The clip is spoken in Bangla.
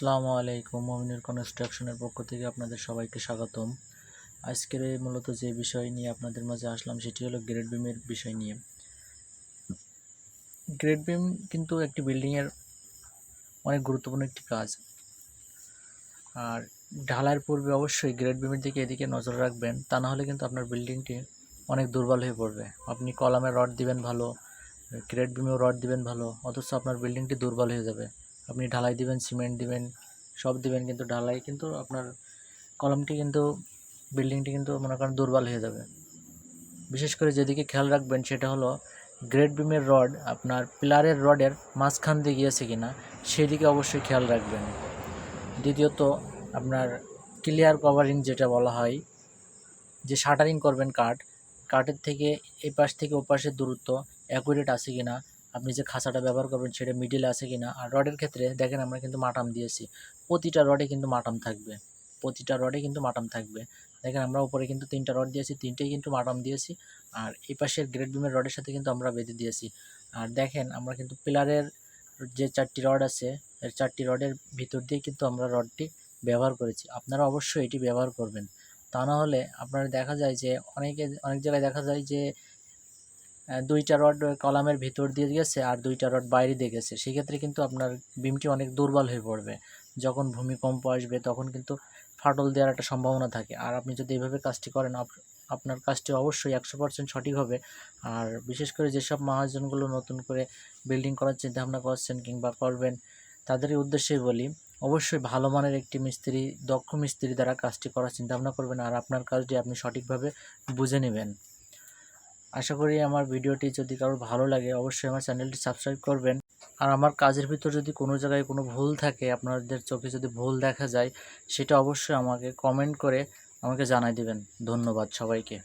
আসসালামু আলাইকুম মমিনুর কনস্ট্রাকশনের পক্ষ থেকে আপনাদের সবাইকে স্বাগতম। আজকের মূলত যে বিষয় নিয়ে আপনাদের মাঝে আসলাম সেটি হলো গ্রেড বিমের বিষয় নিয়ে। গ্রেড বিম কিন্তু একটি বিল্ডিংয়ের অনেক গুরুত্বপূর্ণ একটি কাজ। আর ঢালাইয়ের পূর্বে অবশ্যই গ্রেড বিমের দিকে এদিকে নজর রাখবেন, তা না হলে কিন্তু আপনার বিল্ডিংটি অনেক দুর্বল হয়ে পড়বে। আপনি কলামে রড দিবেন ভালো, গ্রেড বিমেও রড দিবেন ভালো, অথচ আপনার বিল্ডিংটি দুর্বল হয়ে যাবে। আপনি ঢালাই দিবেন, সিমেন্ট দিবেন, সব দিবেন কিন্তু ঢালাই। কিন্তু আপনার কলমটি কিন্তু, বিল্ডিংটি কিন্তু মনে করেন দুর্বল হয়ে যাবে। বিশেষ করে যেদিকে খেয়াল রাখবেন সেটা হলো গ্রেড বিমের রড আপনার পিলারের রডের মাঝখান দিয়ে গিয়েছে কিনা, সেদিকে অবশ্যই খেয়াল রাখবেন। দ্বিতীয়ত, আপনার ক্লিয়ার কভারিং যেটা বলা হয়, যে শাটারিং করবেন কাঠ, কাঠের থেকে এই পাশ থেকে ও পাশের দূরত্ব অ্যাকুরেট আছে কিনা আপনি যে খাঁচাটা ব্যবহার করবেন সেটা মিডিলে আছে কি না আর রডের ক্ষেত্রে দেখেন আমরা কিন্তু মাটাম দিয়েছি। প্রতিটা রডে কিন্তু মাটাম থাকবে। প্রতিটা রডে কিন্তু মাটাম থাকবে। দেখেন আমরা উপরে কিন্তু তিনটা রড দিয়েছি, তিনটেই কিন্তু মাটাম দিয়েছি, আর এই পাশের গ্রেড বিমের রডের সাথে কিন্তু আমরা বেঁধে দিয়েছি। আর দেখেন আমরা কিন্তু পিলারের যে চারটি রড আছে, এর চারটি রডের ভিতর দিয়ে কিন্তু আমরা রডটি ব্যবহার করেছি। আপনারা অবশ্যই এটি ব্যবহার করবেন। তা না হলে আপনার দেখা যায় যে অনেকে, অনেক জায়গায় দেখা যায় যে দুইটা রড কলামের ভিতর দিয়ে গেছে আর দুইটা রড বাইরে দিয়ে গেছে। সেক্ষেত্রে কিন্তু আপনার বিমটি অনেক দুর্বল হয়ে পড়বে। যখন ভূমিকম্প আসবে তখন কিন্তু ফাটল দেওয়ার একটা সম্ভাবনা থাকে। আর আপনি যদি এইভাবে কাজটি করেন, আপ- আপনার কাজটি অবশ্যই একশো পার্সেন্ট সঠিক হবে। আর বিশেষ করে যেসব মহাজনগুলো নতুন করে বিল্ডিং করার চিন্তা ভাবনা করছেন কিংবা করবেন তাদের উদ্দেশ্যেই বলি, অবশ্যই ভালো মানের একটি মিস্ত্রি, দক্ষ মিস্ত্রি দ্বারা কাজটি করার চিন্তা ভাবনা করবেন। আর আপনার কাজটি আপনি সঠিকভাবে বুঝে নেবেন। আশা করি আমার ভিডিওটি যদি কারোর ভালো লাগে, অবশ্যই আমার চ্যানেলটি সাবস্ক্রাইব করবেন। আর আমার কাজের ভিতর যদি কোনো জায়গায় কোনো ভুল থাকে, আপনাদের চোখে যদি ভুল দেখা যায়, সেটা অবশ্যই আমাকে কমেন্ট করে আমাকে জানাই দেবেন। ধন্যবাদ সবাইকে।